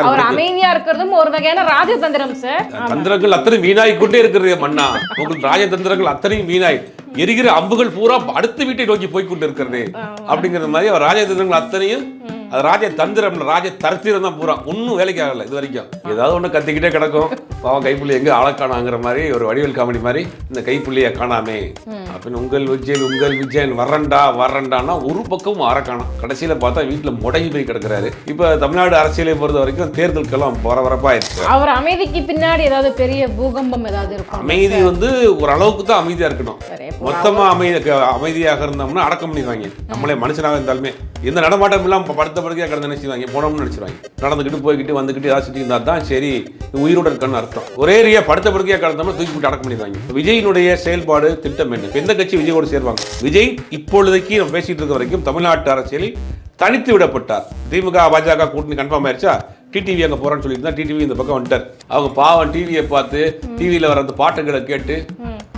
அவர் அமைதியா இருக்கிறதும் ஒரு வகையான ராஜதந்திரம் சார் தந்திரங்கள் அத்தனை வீணாய் கொண்டே இருக்கிறது மன்னா. உங்களுக்கு ராஜதந்திரங்கள் அத்தனையும் வீணாய். எரிகிற அம்புகள் பூரா அடுத்த வீட்டை நோக்கி போய் கொண்டு இருக்கிறது அப்படிங்கிற மாதிரி அவர் ராஜதந்திரங்கள் அத்தனையும் அது ராஜ தந்திரம் ராஜ தரித்திரம் தான் பூரா. ஒன்றும் வேலைக்கு ஆகல இது வரைக்கும் ஏதாவது ஒன்று கத்திக்கிட்டே கிடக்கும். பாவம் கைப்புள்ளி எங்க ஆளக்கானாங்கிற மாதிரி ஒரு வடிவேல் காமெடி மாதிரி இந்த கைப்புள்ளிய காணாமே. அப்படின்னு உங்கள் விஜய் உங்கள் விஜயன் வரண்டா வரண்டான்னா ஒரு பக்கம் அரக்காணம் கடைசியில பார்த்தா வீட்டுல முடங்கி போய் கிடக்குறாரு. இப்ப தமிழ்நாடு அரசியலை பொறுத்த வரைக்கும் தேர்தலுக்கெல்லாம் பரபரப்பாயிருச்சு அவர் அமைதிக்கு பின்னாடி ஏதாவது பெரிய பூகம்பம் ஏதாவது இருக்கும். அமைதி வந்து ஒரு அளவுக்கு தான் அமைதியா இருக்கணும். சரி, மொத்தமா அமைதி அமைதியாக இருந்தோம்னா அடக்கம் பண்ணிடுவாங்க. நம்மளே மனுஷனாக இருந்தாலுமே எந்த நடமாட்டம் இல்லாம படுத்த படுக்கையா கிடந்து நினைச்சுவாங்க போனோம்னு நினைச்சிருவாங்க. நடந்துக்கிட்டு போய்கிட்டு வந்துக்கிட்டு சுற்றி இருந்தால் தான் சரி உயிரோட இருக்கான்னு அர்த்தம். ஒரே ஏரியா படுத்த படுக்கையா கிடந்தோம்னா தூக்கி போட்டு அடக்கம் பண்ணிடுவாங்க. விஜயினுடைய செயல்பாடு திட்டம் என்ன? எந்த கட்சி விஜயோடு சேருவாங்க? விஜய் இப்பொழுதைக்கு நம்ம பேசிட்டு இருக்க வரைக்கும் தமிழ்நாட்டு அரசியலில் தனித்து விடப்பட்டார். திமுக பாஜக கூட்டணி கன்ஃபார்ம் ஆயிருச்சா? டிடிவி அங்கே போறான்னு சொல்லிட்டு தான் டிடிவி இந்த பக்கம் வந்துட்டார். அவங்க பாவம் டிவியை பார்த்து டிவியில் வர அந்த பாட்டுகளை கேட்டு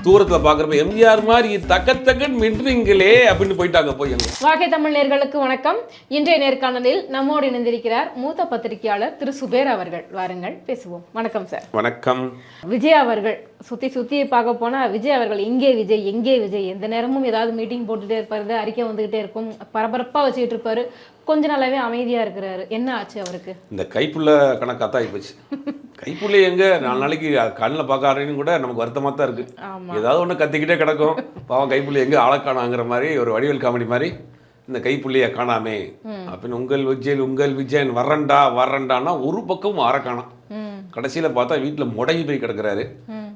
தூரத்துல பாக்குறப்ப எம்ஜிஆர் மாதிரி தக்க தக்கன் மின்றுங்களே அப்படின்னு போயிட்டாங்க போய் வாகை தமிழ் நேர்களுக்கு வணக்கம். இன்றைய நேர்காணலில் நம்மோடு இணைந்திருக்கிறார் மூத்த பத்திரிகையாளர் திரு சுபேர் அவர்கள். வாருங்கள் பேசுவோம். வணக்கம் சார். வணக்கம். விஜய் அவர்கள் சுத்தி சுத்தி பார்க்க போனா விஜய் அவர்கள் எங்கே விஜய் எங்கே விஜய்? எந்த நேரமும் ஏதாவது மீட்டிங் போட்டுட்டே இருப்பாரு அறிக்கை வந்துகிட்டே இருக்கும். பரபரப்பா வச்சுக்கிட்டு இருப்பாரு. கொஞ்ச நாளாவே அமைதியா இருக்கிறாரு. என்ன ஆச்சு அவருக்கு? இந்த கைப்புள்ள கணக்காத்தான் ஆயிப்போச்சு கைப்புள்ள எங்க? நாலு நாளைக்கு கண்ணில் பார்க்காரன்னு கூட நமக்கு வருத்தமாக தான் இருக்கு. ஆமா. ஏதாவது ஒன்று கத்திக்கிட்டே கிடக்கும். பாவம் கைப்புள்ளி எங்க ஆளக்கானாங்கிற மாதிரி ஒரு வடிவேல் காமெடி மாதிரி இந்த கைப்புள்ளிய காணாமே. அப்படின்னு உங்கள் விஜய் உங்கள் விஜயன் வரண்டா வரண்டான்னா ஒரு பக்கம் அரக்காணம் ம். கடைசியில் பார்த்தா வீட்டில் முடங்கி போய் கிடக்குறாரு.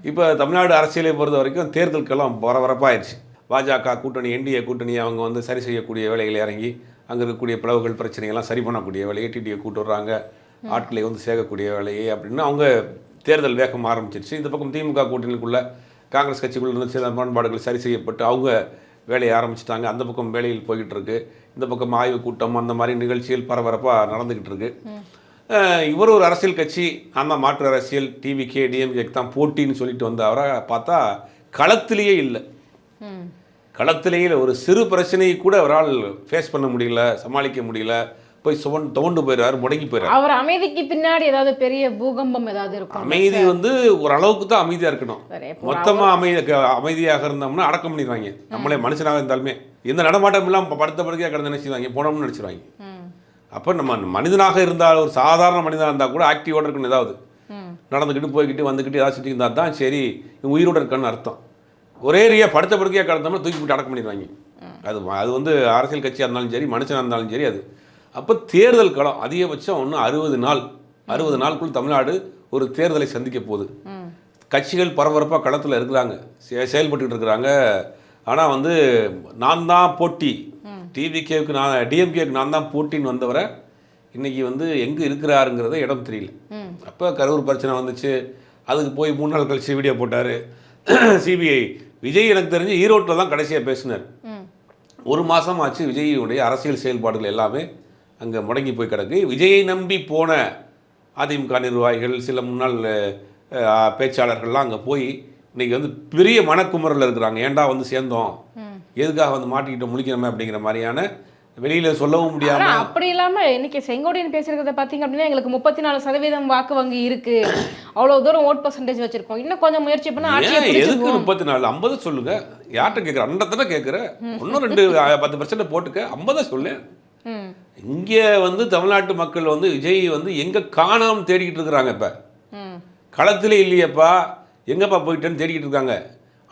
இப்போ தமிழ்நாடு அரசியலை பொறுத்த வரைக்கும் தேர்தலுக்கெல்லாம் பரபரப்பாயிருச்சு. பாஜக கூட்டணி என்டிஏ கூட்டணி அவங்க வந்து சரி செய்யக்கூடிய வேலைகளை இறங்கி அங்கே இருக்கக்கூடிய பிளவுகள் பிரச்சனைகள்லாம் சரி பண்ணக்கூடிய வேலையை டிடியை கூட்டு வர்றாங்க. ஆட்களை வந்து சேர்க்கக்கூடிய வேலையை அப்படின்னு அவங்க தேர்தல் வேகம் ஆரம்பிச்சிருச்சு. இந்த பக்கம் திமுக கூட்டணிக்குள்ள காங்கிரஸ் கட்சிக்குள்ள இருந்து சில முரண்பாடுகள் சரி செய்யப்பட்டு அவங்க வேலையை ஆரம்பிச்சிட்டாங்க. அந்த பக்கம் வேலையில் போய்கிட்டு இருக்கு. இந்த பக்கம் ஆய்வு கூட்டம் அந்த மாதிரி நிகழ்ச்சிகள் பரபரப்பாக நடந்துக்கிட்டு இருக்கு. அஹ் இவர் ஒரு அரசியல் கட்சி தான் மாற்று அரசியல் டிவிகே டிஎம்கேக்கு தான் போட்டின்னு சொல்லிட்டு வந்த அவரை பார்த்தா களத்திலேயே இல்லை. களத்திலேயே. ஒரு சிறு பிரச்சனையை கூட அவரால் ஃபேஸ் பண்ண முடியல சமாளிக்க முடியல. போய் சுவன் துவண்டு போயிடுறாரு முடங்கி போயிடுறாரு அவர் அமைதிக்கு பின்னாடி ஏதாவது பெரிய பூகம்பம் ஏதாவது இருக்கும். அமைதி வந்து ஒரு அளவுக்கு தான் அமைதியாக இருக்கணும். மொத்தமாக அமைதி அமைதியாக இருந்தோம்னா அடக்கம் பண்ணிடுவாங்க. நம்மளே மனுஷனாக இருந்தாலுமே. எந்த நடமாட்டம் இல்லாமல் படுத்த படுக்கையாக கிடந்து நினைச்சிருவாங்க போனோம்னு நினச்சிருவாங்க. ம். அப்போ நம்ம மனிதனாக இருந்தால் ஒரு சாதாரண மனிதனாக இருந்தால் கூட ஆக்டிவோட இருக்கணும் ஏதாவது. நடந்துக்கிட்டு போய்கிட்டு வந்துக்கிட்டு ஏதாவது சுற்றி இருந்தால் தான் சரி உயிரோட இருக்கான்னு அர்த்தம். ஒரே ஏரியா படுத்த படுக்கையாக கிடந்தோம்னா தூக்கி போட்டு அடக்கம் பண்ணிடுவாங்க. அது அது வந்து அரசியல் கட்சியாக இருந்தாலும் சரி மனுஷனாக இருந்தாலும் சரி அது. அப்போ தேர்தல் களம் அதிகபட்சம் ஒன்று அறுபது நாள். அறுபது நாளுக்குள் தமிழ்நாடு ஒரு தேர்தலை சந்திக்க போகுது. கட்சிகள் பரபரப்பாக களத்தில் இருக்கிறாங்க. செயல்பட்டுக்கிட்டு இருக்கிறாங்க. ஆனால் வந்து நான் தான் போட்டி. டிவிகேவுக்கு நான் டிஎம்கேவுக்கு நான் தான் போட்டின்னு வந்தவரை இன்னைக்கு வந்து எங்கே இருக்கிறாருங்கிறத இடம் தெரியல. அப்போ கரூர் பிரச்சனை வந்துச்சு. அதுக்கு போய் மூணு நாள் கழிச்சு வீடியோ போட்டார். சிபிஐ விஜய் எனக்கு தெரிஞ்சு ஈரோட்டில் தான் கடைசியாக பேசினார். ஒரு மாதம் ஆச்சு விஜயினுடைய அரசியல் செயல்பாடுகள் எல்லாமே அங்கே முடங்கி போய் கிடக்கு. விஜயை நம்பி போன அதிமுக நிர்வாகிகள் சில முன்னாள் பேச்சாளர்கள்லாம் அங்கே போய் இன்னைக்கு வந்து பெரிய மனக்குமுறல் இருக்கிறாங்க. ஏன்டா வந்து சேர்ந்தோம்? எதுக்காக வந்து மாட்டிக்கிட்டு முழிக்கிறோமே அப்படிங்கிற மாதிரியான வெளியில் சொல்லவும் முடியாமல் அப்படி இல்லாம இன்னைக்கு செங்கோட்டையன் பேசுறத பாத்தீங்க அப்படின்னா எங்களுக்கு முப்பத்தி நாலு சதவீதம் வாக்கு வங்கி இருக்கு. அவ்வளவு தூரம் ஓட் பர்சன்டேஜ் வச்சிருக்கோம். இன்னும் கொஞ்சம் முயற்சி பண்ணா எதுக்கு முப்பத்தி நாலு ஐம்பது சொல்லுங்க. யார்கிட்ட கேட்குற அண்டத்தை கேட்குற இன்னும் ரெண்டு பத்து பர்சன்ட் போட்டுக்க. ஐம்பதை சொல்லு. இங்கே வந்து தமிழ்நாட்டு மக்கள் வந்து விஜய் வந்து எங்கே காணாம தேடிக்கிட்டு இருக்கிறாங்க இப்போ. களத்திலே இல்லையப்பா. எங்கப்பா போயிட்டேன்னு தேடிக்கிட்டு இருக்காங்க.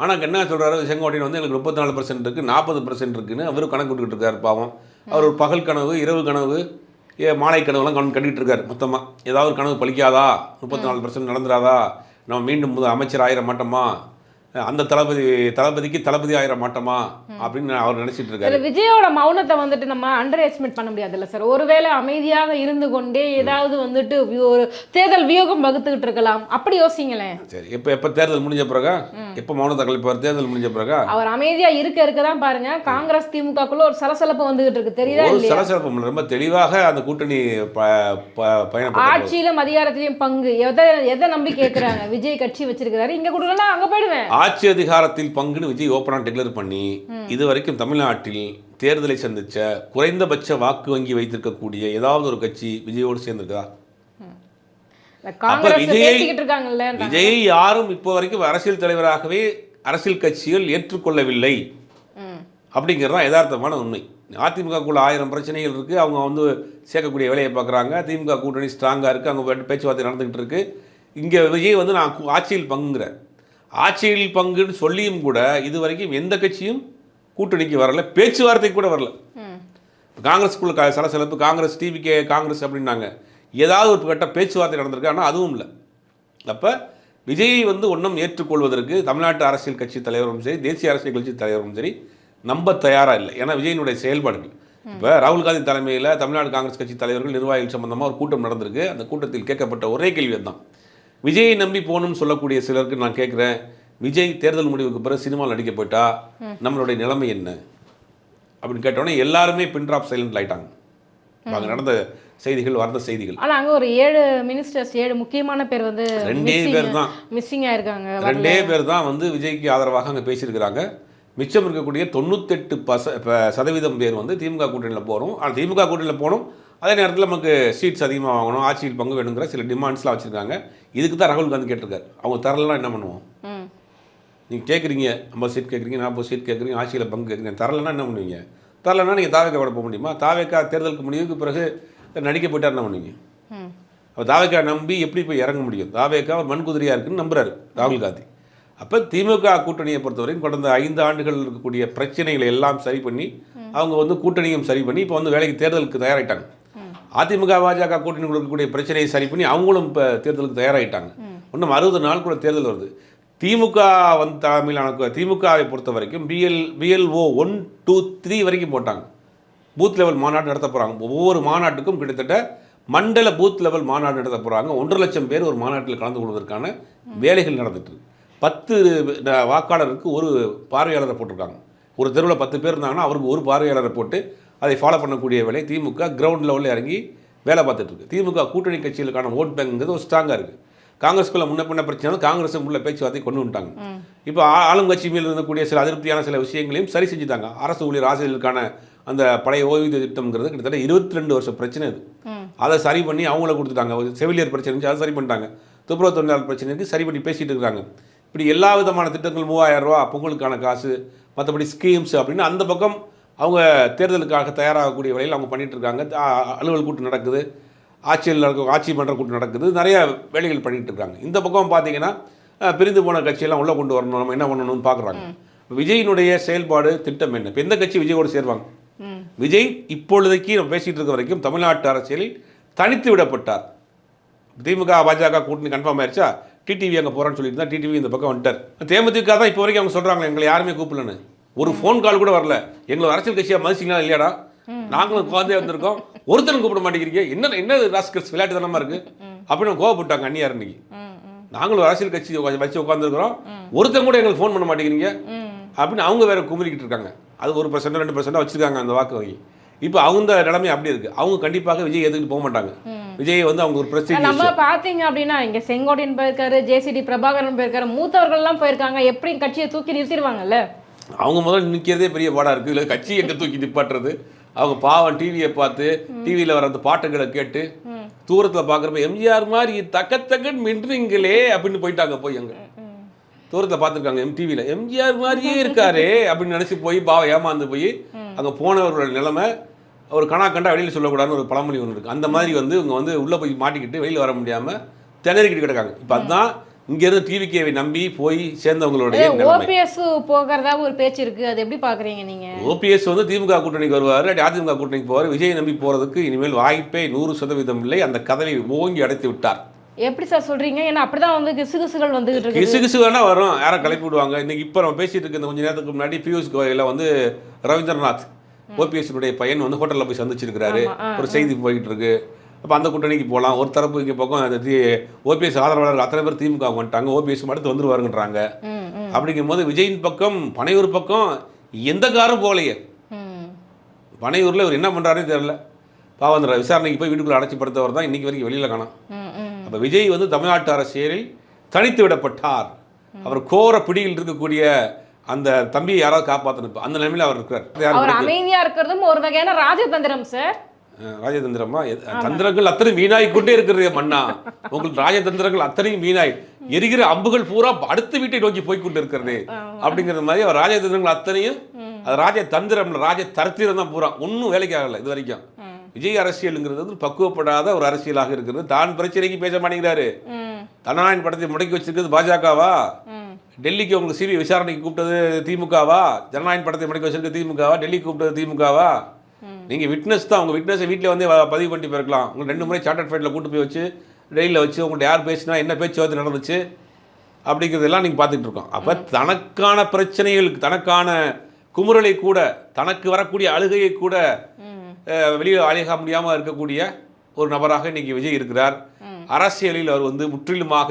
ஆனால் என்ன சொல்கிறாரு செங்கோட்டையன் வந்து எனக்கு முப்பத்தி நாலு பர்சன்ட் இருக்குது நாற்பது பர்சன்ட் இருக்குன்னு அவரும் கணக்கு விட்டுக்கிட்டு இருக்காரு பாவம். அவர் ஒரு பகல் கனவு இரவு கனவு ஏ மாலை கனவுலாம் கணக்கு கட்டிகிட்டு இருக்காரு மொத்தமாக ஏதாவது ஒரு கனவு பழிக்காதா? முப்பத்தி நாலு பர்சன்ட் நடந்துடாதா நம்ம மீண்டும் முதல் அமைச்சர் ஆயிர மாட்டோமா? அந்த தளபதி தளபதிக்கு தளபதி ஆயிர மாட்டோமா? அப்படின்னு அவர் நினைச்சிட்டு இருக்காரு. விஜயோட மௌனத்தை வந்துட்டு நம்ம அண்டர் எஸ்டிமேட் பண்ண முடியாதுல்ல சார் ஒருவேளை அமைதியாக இருந்து கொண்டே ஏதாவது வந்துட்டு ஒரு தேர்தல் வியூகம் வகுத்துக்கிட்டு இருக்கலாம். அப்படி யோசிங்களேன் சரி எப்போ எப்போ தேர்தல் முடிஞ்ச பிறகா? எப்போ மௌனத்தை கழிப்பார்? தேர்தல் முடிஞ்ச பிறகா? அவர் அமைதியா இருக்க இருக்க தான் பாருங்க. காங்கிரஸ் திமுகக்குள்ள ஒரு சலசலப்பு வந்துகிட்டு இருக்கு. தெரியுதா ஒரு சலசலப்பு. ரொம்ப தெளிவாக அந்த கூட்டணி ப ப- பயணப்பட்டு ஆட்சியிலும் அதிகாரத்திலையும் பங்கு. எதை எதை நம்பி கேக்குறாங்க? விஜய் கட்சி வச்சிருக்கிறாரு. இங்க கொடுக்கலாம் அங்க போயிடுவேன். ஆட்சி அதிகாரத்தில் பங்குன்னு விஜய் ஓப்பனாக டிக்ளேர் பண்ணி இது வரைக்கும் தமிழ்நாட்டில் தேர்தலை சந்திச்ச குறைந்தபட்ச வாக்கு வங்கி வைத்திருக்கக்கூடிய ஏதாவது ஒரு கட்சி விஜயோடு சேர்ந்திருக்கா விஜயை- யாரும் இப்போ வரைக்கும் அரசியல் தலைவராகவே அரசியல் கட்சிகள் ஏற்றுக்கொள்ளவில்லை. அப்படிங்கிறது தான் யதார்த்தமான உண்மை. அதிமுகக்குள்ள ஆயிரம் பிரச்சனைகள் இருக்குது அவங்க வந்து சேர்க்கக்கூடிய வேலையை பார்க்குறாங்க. திமுக கூட்டணி ஸ்ட்ராங்காக இருக்குது அங்கே பேச்சுவார்த்தை நடந்துகிட்டு இருக்கு. இங்கே விஜய் வந்து நான் ஆட்சியில் பங்குங்கிறேன் ஆட்சியில் பங்குன்னு சொல்லியும் கூட இது வரைக்கும் எந்த கட்சியும் கூட்டணிக்கு வரல பேச்சுவார்த்தை கூட வரல. காங்கிரஸ்குள்ள சலசலப்பு காங்கிரஸ் டிவிகே காங்கிரஸ் அப்படின்னாங்க. ஏதாவது ஒரு கட்ட பேச்சுவார்த்தை நடந்திருக்கு ஆனால் அதுவும் இல்லை. அப்போ விஜயை வந்து ஒன்றும் ஏற்றுக்கொள்வதற்கு தமிழ்நாட்டு அரசியல் கட்சி தலைவரும் சரி தேசிய அரசியல் கட்சி தலைவரும் சரி நம்ப தயாராக இல்லை. ஏன்னா விஜயினுடைய செயல்பாடுகள். இப்போ ராகுல் காந்தி தலைமையில் தமிழ்நாடு காங்கிரஸ் கட்சி தலைவர்கள் நிர்வாகிகள் சம்பந்தமாக ஒரு கூட்டம் நடந்திருக்கு. அந்த கூட்டத்தில் கேட்கப்பட்ட ஒரே கேள்வி தான் விஜயை நம்பி போகணும்னு சொல்லக்கூடிய சிலருக்கு நான் கேட்குறேன் விஜய் தேர்தல் முடிவுக்கு பிறகு சினிமாவில் நடிக்க போயிட்டா நம்மளுடைய நிலைமை என்ன? அப்படின்னு கேட்டோன்னே எல்லாருமே பின் ட்ராப் சைலண்ட் ஆயிட்டாங்க. அங்கே நடந்த செய்திகள் வந்த செய்திகள். ஆனா அங்க ஒரு ஏழு மினிஸ்டர்ஸ் ஏழு முக்கியமான பேர் வந்து ரெண்டே பேர் தான். மிஸ்ஸிங் ஆயிருக்காங்க. ரெண்டே பேர் தான் வந்து விஜய்க்கு ஆதரவாக அங்கே பேசியிருக்கிறாங்க. மிச்சம் இருக்கக்கூடிய தொண்ணூத்தெட்டு பச சதவீதம் பேர் வந்து திமுக கூட்டணியில் போகிறோம் ஆனால் திமுக கூட்டணியில் போகணும் அதே நேரத்தில் நமக்கு சீட்ஸ் அதிகமாக வாங்கணும் ஆட்சியில் பங்கு வேணுங்கிற சில டிமாண்ட்ஸ்லாம் வச்சுருக்காங்க. இதுக்கு தான் ராகுல் காந்தி கேட்டிருக்காரு. அவங்க தரலாம் என்ன பண்ணுவோம்? நீங்கள் கேட்குறீங்க ஐம்பது சீட் கேட்குறீங்க நாற்பது சீட் கேட்குறீங்க ஆட்சியில் பங்கு கேட்குறீங்க தரலைன்னா என்ன பண்ணுவீங்க? தரலைன்னா நீங்கள் தாவேக்கா விட போக முடியுமா? தாவேக்கா தேர்தலுக்கு முடிவுக்கு பிறகு நடிக்க போயிட்டா என்ன பண்ணுவீங்க? அப்போ தாவேக்கா நம்பி எப்படி போய் இறங்க முடியும்? தாவேக்கா ஒரு மண்குதிரியாக இருக்குன்னு நம்புறாரு ராகுல் காந்தி. அப்போ திமுக கூட்டணியை பொறுத்தவரைக்கும் கடந்த ஐந்து ஆண்டுகள் இருக்கக்கூடிய பிரச்சனைகளை எல்லாம் சரி பண்ணி அவங்க வந்து கூட்டணியும் சரி பண்ணி இப்போ வந்து வேலைக்கு தேர்தலுக்கு தயாராயிட்டாங்க. அதிமுக பாஜக கூட்டணி கொடுக்கக்கூடிய பிரச்சனையை சரி பண்ணி அவங்களும் இப்போ தேர்தலுக்கு தயாராகிட்டாங்க இன்னும் அறுபது நாள் கூட தேர்தல் வருது. திமுக வந்து தலைமையிலான திமுகவை பொறுத்த வரைக்கும் BL BLO one two three வரைக்கும் போட்டாங்க. பூத் லெவல் மாநாடு நடத்த போகிறாங்க ஒவ்வொரு மாநாட்டுக்கும் கிட்டத்தட்ட மண்டல பூத் லெவல் மாநாடு நடத்த போகிறாங்க ஒன்றரை லட்சம் பேர் ஒரு மாநாட்டில் கலந்து கொள்வதற்கான வேலைகள் நடந்துட்டு பத்து வாக்காளருக்கு ஒரு பார்வையாளரை போட்டிருக்காங்க. ஒரு தெருவில் பத்து பேர் இருந்தாங்கன்னா அவருக்கு ஒரு பார்வையாளரை போட்டு அதை ஃபாலோ பண்ணக்கூடிய வேலை திமுக கிரவுண்ட் லெவலில் இறங்கி வேலை பார்த்துட்டு இருக்கு திமுக கூட்டணி கட்சிகளுக்கான ஓட் பேங்க்ங்கிறது ஒரு ஸ்ட்ராங்காக இருக்குது காங்கிரஸ்குள்ள முன்ன பின்ன பிரச்சனை காங்கிரஸும் உள்ள பேச்சுவார்த்தை கொண்டு வந்துட்டாங்க. இப்போ ஆளும் கட்சி மேல் இருந்தக்கூடிய சில அதிருப்தியான சில விஷயங்களையும் சரி செஞ்சுட்டாங்க. அரசு ஊழியர் ஆசிரியர்களுக்கான அந்த பழைய ஓய்வூதிய திட்டம்ங்கிறது கிட்டத்தட்ட இருபத்தி ரெண்டு வருஷம் பிரச்சனை இது. அதை சரி பண்ணி அவங்கள கொடுத்துட்டாங்க. செவிலியர் பிரச்சனை இருந்துச்சு அதை சரி பண்ணிட்டாங்க. துப்புரவு தொழிலாளர் பிரச்சனைக்கு சரி பண்ணி பேசிட்டு இருக்காங்க இப்படி எல்லா விதமான திட்டங்கள் மூவாயிரம் ரூபா பொங்கலுக்கான காசு மற்றபடி ஸ்கீம்ஸ் அப்படின்னு அந்த பக்கம் அவங்க தேர்தலுக்காக தயாராகக்கூடிய வேலையில் அவங்க ஆ- அலுவல் கூட்டம் நடக்குது. ஆட்சியில் நடக்க ஆட்சி மன்ற கூட்டம் நடக்குது. நிறைய வேலைகள் பண்ணிட்டு இருக்காங்க. இந்த பக்கம் பார்த்தீங்கன்னா பிரிந்து போன கட்சியெல்லாம் உள்ளே கொண்டு வரணும். நம்ம என்ன பண்ணணும்னு பார்க்குறாங்க. விஜயினுடைய செயல்பாடு திட்டம் என்ன? இப்போ எந்த கட்சி விஜயோடு சேருவாங்க? விஜய் இப்பொழுதைக்கு நம்ம பேசிட்டு இருக்க வரைக்கும் தமிழ்நாட்டு அரசியலில் தனித்து விடப்பட்டார். திமுக பாஜக கூட்டணி கன்ஃபார்ம் ஆயிருச்சா? டிடிவி அங்கே போகிறான்னு சொல்லிட்டு தான் டிடிவி இந்த பக்கம் வந்துட்டார். தேமுதிக தான் இப்போ வரைக்கும் அவங்க சொல்கிறாங்க எங்களை யாருமே கூப்பிடலன்னு. ஒரு ஃபோன் கால் கூட வரல. எங்களை அரசியல் கட்சியாக மதிச்சிங்களா இல்லையாடா? நாங்களும் குழந்தைய வந்திருக்கோம். ஒருத்தரும் கூப்பிட மாட்டேங்கிறீங்க. என்ன என்ன ராஸ்கர்ஸ் விளையாட்டுத்தனமா இருக்கு? அப்படின்னு கோவப்பட்டாங்க அந்நியார் இன்னைக்கு. நாங்களும் அரசியல் கட்சி வச்சு உட்காந்துருக்கிறோம் ஒருத்தன் கூட எங்களுக்கு ஃபோன் பண்ண மாட்டேங்கிறீங்க. அப்படின்னு அவங்க வேற குமிரிக்கிட்டு இருக்காங்க. அது ஒரு பர்சன்ட் ரெண்டு பர்சன்ட் வச்சிருக்காங்க அந்த வாக்கு வங்கி. இப்போ அவங்க நிலைமை அப்படி இருக்கு. அவங்க கண்டிப்பாக விஜய் எதுக்கு போக மாட்டாங்க. விஜய் வந்து அவங்க ஒரு பிரஸ்டீஜ் நம்ம பாத்தீங்க அப்படின்னா இங்க செங்கோட்டையன் போயிருக்காரு ஜேசிடி பிரபாகரன் போயிருக்காரு மூத்தவர்கள் எல்லாம் போயிருக்காங்க. எப்படி கட்சியை தூக்கி நிறுத்திடுவாங்கல்ல? அவங்க முதல்ல நிற்கிறதே பெரிய பாடா இருக்கு. இல்லை கட்சி எங்க தூக்கி நிப்பாட்டுறது? அவங்க பாவம் டிவியை பார்த்து டிவியில் வர அந்த பாட்டுகளை கேட்டு தூரத்தில் பார்க்குறப்ப எம்ஜிஆர் மாதிரி தக்க தக்கன்னு மின்றுங்களே அப்படின்னு போயிட்டாங்க போய் அங்க. தூரத்தில் பார்த்துருக்காங்க எம் டிவியில் எம்ஜிஆர் மாதிரியே இருக்காரே அப்படின்னு நினச்சி போய் பாவம் ஏமாந்து போய் அங்கே போனவர்களோட நிலைமை ஒரு கணா கண்டா வெளியில் சொல்லக்கூடாதுன்னு ஒரு பழமொழி ஒன்று இருக்குது அந்த மாதிரி வந்து இவங்க வந்து உள்ளே போய் மாட்டிக்கிட்டு வெளியில் வர முடியாமல் திணறிக்கிட்டு கிடக்காங்க. இப்போ அதுதான் இங்கேருந்து டிவிகேவை நம்பி போய் சேர்ந்தவங்களுடைய ஓபிஎஸ் போகிறதா ஒரு பேச்சு இருக்கு. அது எப்படி பாக்குறீங்க நீங்க? ஓபிஎஸ் வந்து திமுக கூட்டணிக்கு வருவார் அதிமுக கூட்டணிக்கு போவார். விஜய் நம்பி போகிறதுக்கு இனிமேல் வாய்ப்பே நூறு சதவீதம் இல்லை. அந்த கதவை ஓங்கி அடைத்து விட்டார். எப்படி சார் சொல்றீங்க? ஏன்னா அப்படிதான் வந்து கிசுகிசுகள் வந்துகிட்டு இருக்கு கிசு கிசு வேணா வரும். யாரை கிளப்பி விடுவாங்க? இன்னைக்கு இப்போ நம்ம பேசிட்டு இருக்க இந்த கொஞ்ச நேரத்துக்கு முன்னாடி பியூஷ் கோயலில் வந்து ரவீந்திரநாத் ஓபிஎஸ்னுடைய பையன் வந்து ஹோட்டலில் போய் சந்திச்சிருக்கிறாரு. ஒரு செய்தி போயிட்டு இருக்கு. அப்போ அந்த கூட்டணிக்கு போகலாம் ஒரு தரப்பு இங்கே பக்கம் அந்த ஓபிஎஸ் ஆதரவாளர்கள் அத்தனை பேர் திமுக வந்துட்டாங்க. ஓபிஎஸ் அடுத்து வந்துருவாருன்றாங்க அப்படிங்கும் போது விஜயின் பக்கம் பனையூர் பக்கம் எந்த காரும் போகலையே. பனையூரில் இவர் என்ன பண்ணுறாருன்னு தெரியல. பாவம் அந்த விசாரணைக்கு போய் வீட்டுக்குள்ள அடைச்சி படுத்தவர் தான் இன்னைக்கு வரைக்கும் வெளியில் காணோம். அப்போ விஜய் வந்து தமிழ்நாட்டு அரசியலில் தனித்து விடப்பட்டார். அவர் கோர பிடியில் இருக்கக்கூடிய அந்த தம்பியை யாராவது காப்பாற்றணும் அந்த நிலைமையில் அவர் இருக்கிறார். யார் அவர் பிடிக்கும்? அமைதியா இருக்கிறதும் ஒரு வகையான ராஜதந்திரம் சார். ராஜதந்திரமா? தந்திரங்கள் அத்தனை வீணாய் கொண்டே இருக்கிறது மன்னா. உங்களுக்கு ராஜதந்திரங்கள் அத்தனையும் வீணாய். எரிகிற அம்புகள் பூரா அடுத்த வீட்டை நோக்கி போய் கொண்டு இருக்கிறது அப்படிங்கிற மாதிரி அவர் ராஜதந்திரங்கள் அத்தனையும் அது ராஜ தந்திரம் ராஜ தரத்திரம் தான் பூரா. ஒன்றும் வேலைக்கு ஆகலை இது வரைக்கும். விஜய் அரசியலுங்கிறது வந்து பக்குவப்படாத ஒரு அரசியலாக இருக்கிறது. தான் பிரச்சனைக்கு பேச மாட்டேங்கிறாரு. தனநாயன் படத்தை முடக்கி வச்சிருக்கிறது பாஜகவா? டெல்லிக்கு உங்களுக்கு சிபிஐ விசாரணைக்கு கூப்பிட்டது திமுகவா? ஜனநாயகன் படத்தை முடக்கி வச்சிருக்க திமுகவா? டெல்லிக்கு கூப்பிட்டது திமுகவா? நீங்க விட்னஸ் தான். உங்க விட்னஸை வீட்டில் வந்து பதிவு பண்ணிட்டு போயிருக்கலாம். உங்க ரெண்டு முறை சார்ட்டர் ஃபிளைட்டில் கூட்டு போய் வச்சு டெல்லியில் வச்சு உங்கள்ட்ட யார் பேசினா என்ன பேச்சுவார்த்தை நடந்துச்சு அப்படிங்கிறதெல்லாம் நீங்கள் பார்த்துட்டு இருக்கோம். அப்போ தனக்கான பிரச்சனைகளுக்கு தனக்கான குமுறலை கூட தனக்கு வரக்கூடிய அழுகையை கூட அஹ், வெளியே அழைக முடியாமல் இருக்கக்கூடிய ஒரு நபராக இன்னைக்கு விஜய் இருக்கிறார். அரசியலில் அவர் வந்து முற்றிலுமாக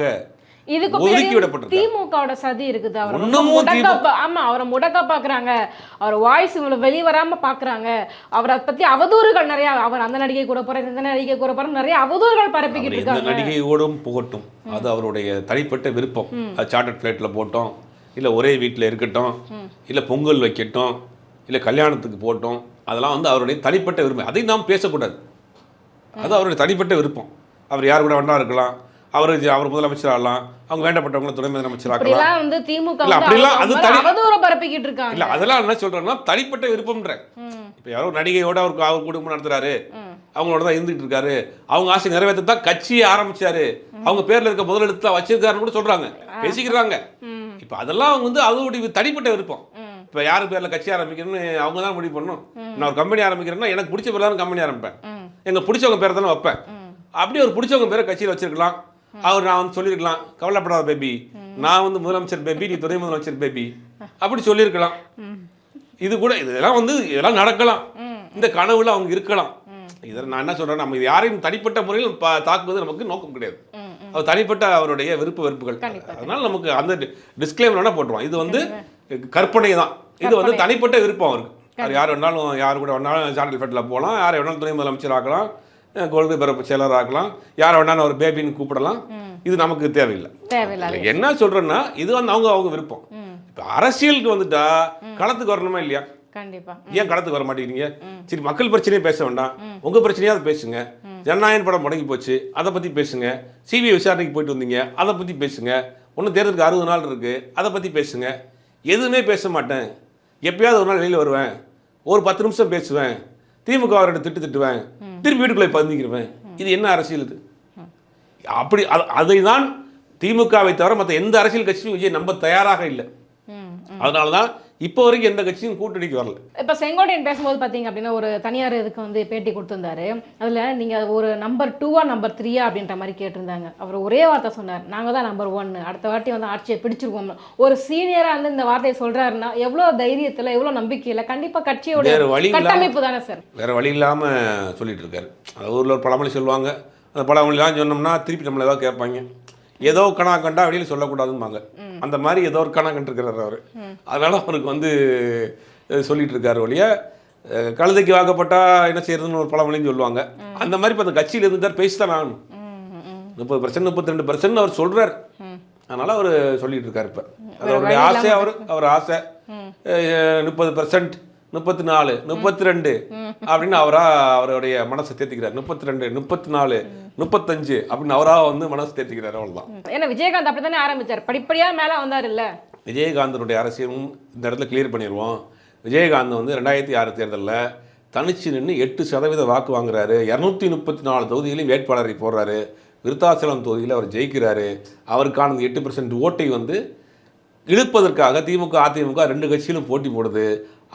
இதுக்கு ஒதுக்கி. திமுகவோட சதி இருக்குது. அவர் முடக்க ஆமா அவரை முடக்க பாக்குறாங்க. அவர் வாய்ஸ் வெளிய வராம பாக்குறாங்க. அவரை பத்தி அவதூறுகள் நிறைய அவர் அந்த நடிகை கூட போற இந்த நடிகை கூட போற நிறைய அவதூறுகள் பரப்பிக்கிட்டு இருக்காங்க. நடிகையோடும் புகட்டும். அது அவருடைய தனிப்பட்ட விருப்பம். அது சார்ட்டர் ஃப்ளைட்டில் போட்டோம் இல்லை ஒரே வீட்டில் இருக்கட்டும் இல்லை பொங்கல் வைக்கட்டும் இல்லை கல்யாணத்துக்கு போட்டோம் அதெல்லாம் வந்து அவருடைய தனிப்பட்ட விருப்பம். அதை நாம் பேசக்கூடாது. அது அவருடைய தனிப்பட்ட விருப்பம். அவர் யார் கூட வேணா இருக்கலாம். அவர் அவர் முதலமைச்சர் ஆகலாம் அவங்க வேண்டப்பட்டவங்களை துணை முதலமைச்சர் இப்படிலாம் வந்து திமுக இல்ல, அப்படிலாம் அது அவங்க தனி- அவதூறு பரப்பிக்கிட்டு இருக்காங்க. இல்லை அதெல்லாம் என்ன சொல்கிறேன்னா தனிப்பட்ட விருப்பம்ன்ற. இப்போ யாரோ நடிகையோட அவருக்கு அவர் குடும்பம் நடத்துறாரு. அவங்களோட தான் இருந்துட்டு இருக்காரு. அவங்க ஆசை நிறைவேற்ற தான் கட்சியை ஆரம்பிச்சாரு. அவங்க பேர்ல இருக்க முதலெழுத்து தான் வச்சிருக்காருன்னு கூட சொல்றாங்க. பேசிக்கிறாங்க. இப்போ அதெல்லாம் வந்து அதோடைய தனிப்பட்ட விருப்பம். இப்போ யார் பேர்ல கட்சி ஆரம்பிக்கணும்னு அவங்க தான் முடிவு பண்ணணும். நான் ஒரு கம்பெனி ஆரம்பிக்கிறேன்னா எனக்கு பிடிச்ச பேர்ல தான் கம்பெனி ஆரம்பிப்பேன். எங்க பிடிச்சவங்க பேரை தானே வைப்பேன். அப்படி ஒரு பிடிச்சவங்க பேரை கட்சியில் வச்சிருக்கலாம். அவர் நான் வந்து சொல்லியிருக்கலாம் கவலைப்படாத பேபி நான் வந்து முதலமைச்சர் பேபி நீ துணை முதலமைச்சர் பேபி அப்படி சொல்லியிருக்கலாம். இது கூட இதெல்லாம் வந்து இதெல்லாம் நடக்கலாம். இந்த கனவுல அவங்க இருக்கலாம். இதில் நான் என்ன சொல்றேன் நம்ம யாரையும் தனிப்பட்ட முறையில் தாக்குவது நமக்கு நோக்கம் கிடையாது. அது தனிப்பட்ட அவருடைய விருப்ப வெறுப்புகள். அதனால நமக்கு அந்த டிஸ்க்ளைமர் வேணா போட்டுருவோம். இது வந்து கற்பனை தான் இது வந்து தனிப்பட்ட விருப்பம் அவருக்கு. அவர் யார் வேணாலும் யார் கூட வேணாலும் சாண்டல் ஃபெட்டில் போகலாம். யார் வேணாலும் துணை முதலமைச்சர் ஆக்கலாம். அஹ் கொள்கை செயலர் ஆக்கலாம் யார் வேணாலும் அவர் பேபின்னு கூப்பிடலாம். இது நமக்கு தேவையில்லை. என்ன சொல்றேன்னா இது வந்து அவங்க அவங்க விருப்பம். இப்போ அரசியலுக்கு வந்துட்டா களத்துக்கு வரணுமா இல்லையா? கண்டிப்பா. ஏன் களத்துக்கு வர மாட்டேங்கிறீங்க? சரி மக்கள் பிரச்சனையே பேச வேண்டாம். உங்க பிரச்சனையா அதை பேசுங்க ஜனநாயகன் படம் முடங்கி போச்சு. அதை பத்தி பேசுங்க. சிபிஐ விசாரணைக்கு போயிட்டு வந்தீங்க. அதை பத்தி பேசுங்க. ஒன்றும் தேர்தலுக்கு அறுபது நாள் இருக்கு. அதை பத்தி பேசுங்க. எதுவுமே பேச மாட்டேன். எப்பயாவது ஒரு நாள் வெளியில் வருவேன். ஒரு பத்து நிமிஷம் பேசுவேன். திமுக அவரோட திட்டு திட்டுவேன். திருப்பி வீட்டுக்குள்ளே பதிஞ்சிக்கிருவேன் இது என்ன அரசியல் இது? அப்படி அது தான் திமுகவை தவிர மற்ற எந்த அரசியல் கட்சியும் விஜய் நம்ப தயாராக இல்லை. அதனால தான் இப்போ வரைக்கும் எந்த கட்சியும் கூட்டணிக்கு வரல. இப்போ செங்கோட்டையன் பேசும்போது பார்த்தீங்க அப்படின்னா ஒரு தனியார் இதுக்கு வந்து பேட்டி கொடுத்திருந்தாரு. அதில் நீங்கள் ஒரு நம்பர் டூவா நம்பர் த்ரீயா அப்படின்ற மாதிரி கேட்டிருந்தாங்க. அவர் ஒரே வார்த்தை சொன்னார். நாங்கள் தான் நம்பர் ஒன்று அடுத்த வாட்டி வந்து ஆட்சியை பிடிச்சிருவோம். ஒரு சீனியராக வந்து இந்த வார்த்தையை சொல்கிறாருன்னா எவ்வளோ தைரியத்தில் எவ்வளோ நம்பிக்கையில் கண்டிப்பாக கட்சியோட வழி கட்டமைப்பு தானே சார்? வேற வழி இல்லாமல் சொல்லிட்டு இருக்காரு. ஊரில் ஒரு பழமொழி சொல்லுவாங்க. அந்த பழமொழிலாம் சொன்னோம்னா திருப்பி நம்மளை ஏதாவது கேட்பாங்க. ஏதோ கணா கண்டா வெளியில் சொல்லக்கூடாதும்பாங்க. அந்த மாதிரி ஏதோ ஒரு கணா கண்டிருக்கிறார் அவர். அதனால அவருக்கு வந்து சொல்லிட்டு இருக்காரு ஒழிய கழுதைக்கு வாக்கப்பட்டா என்ன செய்யறதுன்னு ஒரு பழமொழின்னு சொல்லுவாங்க. அந்த மாதிரி இப்போ அந்த கட்சியில் இருந்தார் பேசித்தான் ஆகணும். ம் ம் முப்பது பர்சன்ட் முப்பத்தி ரெண்டு பர்சன்ட் அவர் சொல்றார். அதனால அவர் சொல்லிட்டு இருக்காரு இப்போ. அவருடைய ஆசை அவர் அவர் ஆசை. முப்பது பர்சன்ட் முப்பத்தி நாலு முப்பத்தி ரெண்டு அப்படின்னு அவரா அவருடைய மனசை தேத்திக்கிறார். முப்பத்தி ரெண்டு முப்பத்தி நாலு முப்பத்தஞ்சு அப்படின்னு அவரா வந்து மனசு தேத்திக்கிறார் அவ்வளவுதான். ஏன்னா விஜயகாந்த் அப்படி தானே ஆரம்பிச்சார். படிப்படியாக மேலே வந்தார் இல்லை விஜயகாந்தனுடைய அரசியலும் இந்த இடத்துல கிளியர் பண்ணிடுவோம். விஜயகாந்த் வந்து ரெண்டாயிரத்தி ஆறு தேர்தலில் தனிச்சு நின்று எட்டு சதவீத வாக்கு வாங்குறாரு. இரநூத்தி முப்பத்தி நாலு தொகுதியிலையும் வேட்பாளரை போடுறாரு. விருத்தாச்சலம் தொகுதியில் அவர் ஜெயிக்கிறாரு. அவருக்கான எட்டு பர்சன்ட் ஓட்டை வந்து இழுப்பதற்காக திமுக அதிமுக ரெண்டு கட்சியிலும் போட்டி போடுது.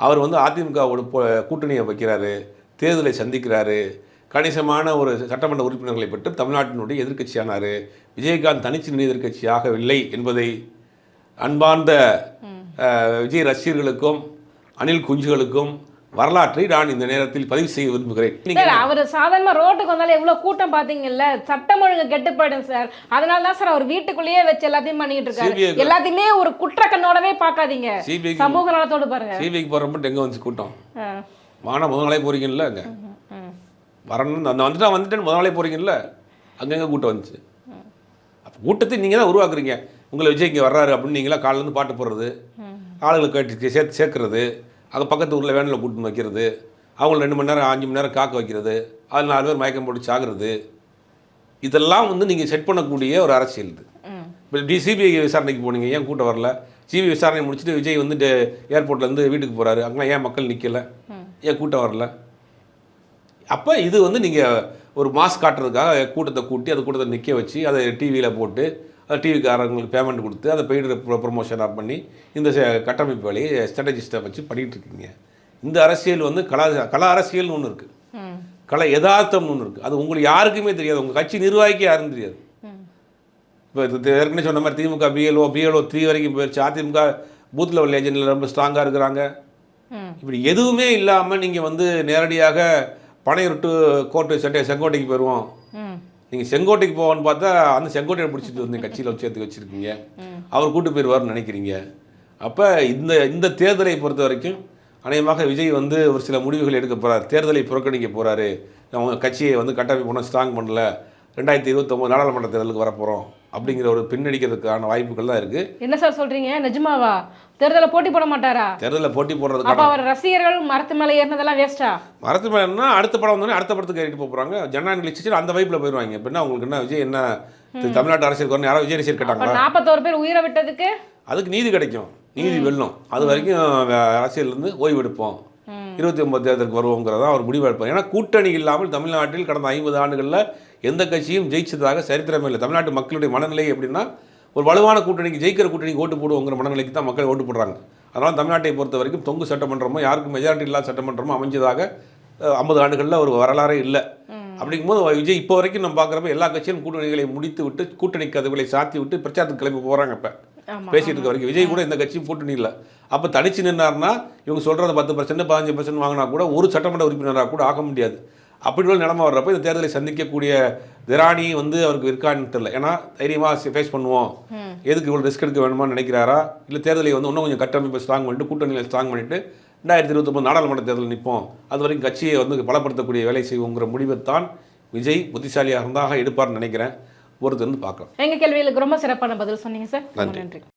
அவர் வந்து அதிமுகவோட கூட்டணியை வைக்கிறாரு தேர்தலை சந்திக்கிறாரு. கணிசமான ஒரு சட்டமன்ற உறுப்பினர்களை பெற்று தமிழ்நாட்டினுடைய எதிர்க்கட்சியானார். விஜயகாந்த் தனிச்சு நின்று எதிர்க்கட்சி ஆகவில்லை என்பதை அன்பார்ந்த விஜய் ரசிகர்களுக்கும் அனில் குஞ்சுகளுக்கும் வரலாற்றை நான் இந்த நேரத்தில் பதிவு செய்ய விரும்புகிறேன். சார் அவர் சாதாரணமா ரோட்டுக்கு வந்தாலே எவ்வளவு கூட்டம் பாத்தீங்கல்ல சட்டம் ஒழுங்கு கெட்டு போயிடும் சார். அதனால தான் சார் அவர் வீட்டுக்குள்ளேயே வச்சு எல்லாத்தையும் பண்ணிட்டு இருக்காரு. எல்லாத்தையுமே ஒரு குற்ற கண்ணோடவே பார்க்காதீங்க சமூக நலத்தோடு பாருங்க. சிபிஐக்கு போகிறப்ப எங்கே வந்துச்சு கூட்டம். வான முதல் நாளே போறீங்கல்ல அங்கே. வரணும் அந்த வந்துட்டா வந்துட்டேன்னு முதல் நாளே போறீங்கல்ல? அங்கங்கே கூட்டம் வந்துச்சு. அப்போ கூட்டத்தை நீங்கள் தான் உருவாக்குறீங்க. உங்களை விஜய் இங்கே வர்றாரு அப்படின்னு நீங்களா காலைல இருந்து பாட்டு போடுறது ஆளுகளை கேட்டு சேர்த்து சேர்க்கறது அங்கே பக்கத்து ஊரில் வேனில் கூட்டு வைக்கிறது அவங்கள ரெண்டு மணி நேரம் அஞ்சு மணி நேரம் காக்க வைக்கிறது அது நாலு பேர் மயக்கம் போட்டு சாகுறது. இதெல்லாம் வந்து நீங்கள் செட் பண்ணக்கூடிய ஒரு அரசியல் இது. இப்போ டி சிபிஐ விசாரணைக்கு போனீங்க ஏன் கூட்டம் வரல? சிபிஐ விசாரணை முடிச்சுட்டு விஜய் வந்து ஏர்போர்ட்லேருந்து வீட்டுக்கு போகிறாரு அங்கெல்லாம் ஏன் மக்கள் நிற்கல ஏன் கூட்டம் வரல? அப்போ இது வந்து நீங்கள் ஒரு மாஸ் காட்டுறதுக்காக கூட்டத்தை கூட்டி அந்த கூட்டத்தை நிற்க வச்சு அதை டிவியில் போட்டு அது டிவிக்காரங்களுக்கு பேமெண்ட் கொடுத்து அதை பெய்டு ப்ரொமோஷனாக பண்ணி இந்த கட்டமைப்பு வேலையை ஸ்ட்ராட்டஜிஸ்ட்டை வச்சு பண்ணிகிட்டு இருக்கீங்க. இந்த அரசியல் வந்து கலா கலா அரசியல்னு ஒன்று இருக்குது கலை யதார்த்தம்னு ஒன்று இருக்குது அது உங்களுக்கு யாருக்குமே தெரியாது. உங்கள் கட்சி நிர்வாகிக்கு யாருன்னு தெரியாது. இப்போ ஏற்கனவே சொன்ன மாதிரி திமுக பிஎல்ஓ பிஎல்ஓ த்ரீ வரைக்கும் போயிடுச்சு அதிமுக பூத் லெவல் ஏஜென்டில் ரொம்ப ஸ்ட்ராங்காக இருக்கிறாங்க. இப்படி எதுவுமே இல்லாமல் நீங்கள் வந்து நேரடியாக பனையுருட்டு கோட்டை செட்டை செங்கோட்டைக்கு போயிடுவோம் நீங்கள் செங்கோட்டைக்கு போவோன்னு பார்த்தா அந்த செங்கோட்டையை பிடிச்சிட்டு வந்து கட்சியில் சேர்த்து வச்சுருக்கீங்க. அவர் கூட்டு போயிடுவார்னு நினைக்கிறீங்க. அப்போ இந்த இந்த தேர்தலை பொறுத்த வரைக்கும் அநேகமாக விஜய் வந்து ஒரு சில முடிவுகள் எடுக்க போகிறார் தேர்தலை புறக்கணிக்க போகிறாரு அவங்க கட்சியை வந்து கட்டமைப்பு ஒன்றும் ஸ்ட்ராங் பண்ணல. ரெண்டாயிரத்தி இருபத்தொம்போது நாடாளுமன்ற தேர்தலுக்கு வரப்போகிறோம் அப்படிங்கிற ஒரு பின்னடிக்கிறதுக்கான வாய்ப்புகள் தான் இருக்குது என்ன சார் சொல்றீங்க? நிஜமாவா? தேர்தலில் போட்டி போட மாட்டாரா? தேர்தலில் போட்டி அப்ப போடுறதுக்கான அவர் ரசிகர்கள் மரத்து மேலே ஏறினதெல்லாம் வேஸ்டா மரத்து மேலேன்னா அடுத்த படம் வந்தோடனே அடுத்த படத்துக்கு ஏறிட்டு போக போகிறாங்க ஜனநாயக லிஸ்ட்டு அந்த வைப்பில் போயிடுவாங்க. இப்போ என்ன உங்களுக்கு என்ன விஜய் என்ன தமிழ்நாட்டு அரசியல் வரணும் யாராவது விஜய் ரசிகர் அப்ப கேட்டாங்களா நாற்பத்தோரு பேர் உயிரை விட்டதுக்கு? அதுக்கு நீதி கிடைக்கும். நீதி வெல்லும். அது வரைக்கும் வே- அரசியல்லேருந்து ஓய்வு எடுப்போம். இருபத்தி ஒன்பது தேர்தலுக்கு வருவோங்கிறதா அவர் முடிவு எடுப்பார். ஏன்னா கூட்டணி இல்லாமல் தமிழ்நாட்டில் கடந்த ஐம்பது ஆண்டுகளில் எந்த கட்சியும் ஜெயிச்சதாக சரித்திரமே இல்லை. தமிழ்நாட்டு மக்களுடைய மனநிலை எப்படின்னா ஒரு வலுவான கூட்டணிக்கு ஜெயிக்கிற கூட்டணிக்கு ஓட்டு போடுவோங்கிற மனநிலைக்கு தான் மக்கள் ஓட்டு போடுறாங்க. அதனால் தமிழ்நாட்டை பொறுத்த வரைக்கும் தொங்கு சட்டமன்றமோ யாருக்கும் மெஜாரிட்டி இல்லாத சட்டமன்றமோ அமைஞ்சதாக ஐம்பது ஆண்டுகளில் ஒரு வரலாறே இல்லை. அப்படிங்கும்போது விஜய் இப்போ வரைக்கும் நம்ம பார்க்குறப்ப எல்லா கட்சியும் கூட்டணிகளை முடித்து விட்டு கூட்டணி கதவுகளை சாத்தி விட்டு பிரச்சாரத்துக்கு கிளம்பி போகிறாங்க இப்போ. பேசிட்டு இருக்க வரைக்கும். விஜய் கூட இந்த கட்சியும் கூட்டணி இல்லை. அப்போ தனிச்சு நின்னார்னா இவங்க சொல்கிறத பத்து பர்சன்ட் பதினஞ்சு பர்சன்ட் வாங்கினா கூட ஒரு சட்டமன்ற உறுப்பினராக கூட ஆக முடியாது. அப்படி உள்ள நிலைமை வர்றப்ப இந்த தேர்தலை சந்திக்கக்கூடிய திராணி வந்து அவருக்கு இருக்கான்னு தெரியல. ஏன்னா தைரியமாக ஃபேஸ் பண்ணுவோம். எதுக்கு இவ்வளோ ரிஸ்க் எடுக்க வேணுமான்னு நினைக்கிறாரா? இல்லை தேர்தலை வந்து இன்னும் கொஞ்சம் கட்டமைப்பை ஸ்ட்ராங் பண்ணிட்டு கூட்டணியில் ஸ்ட்ராங் பண்ணிட்டு ரெண்டாயிரத்தி இருபத்தொம்பது நாடாளுமன்ற தேர்தல் நிற்போம் அது வரைக்கும் கட்சியை வந்து பலப்படுத்தக்கூடிய வேலை செய்வோங்கிற முடிவைத்தான் விஜய் புத்திசாலியாக இருந்தாக எடுப்பார்னு நினைக்கிறேன். பொறுத்து வந்து பார்க்கலாம். எங்க கேள்விகளுக்கு ரொம்ப சிறப்பான பதில் சொன்னீங்க சார். நன்றி.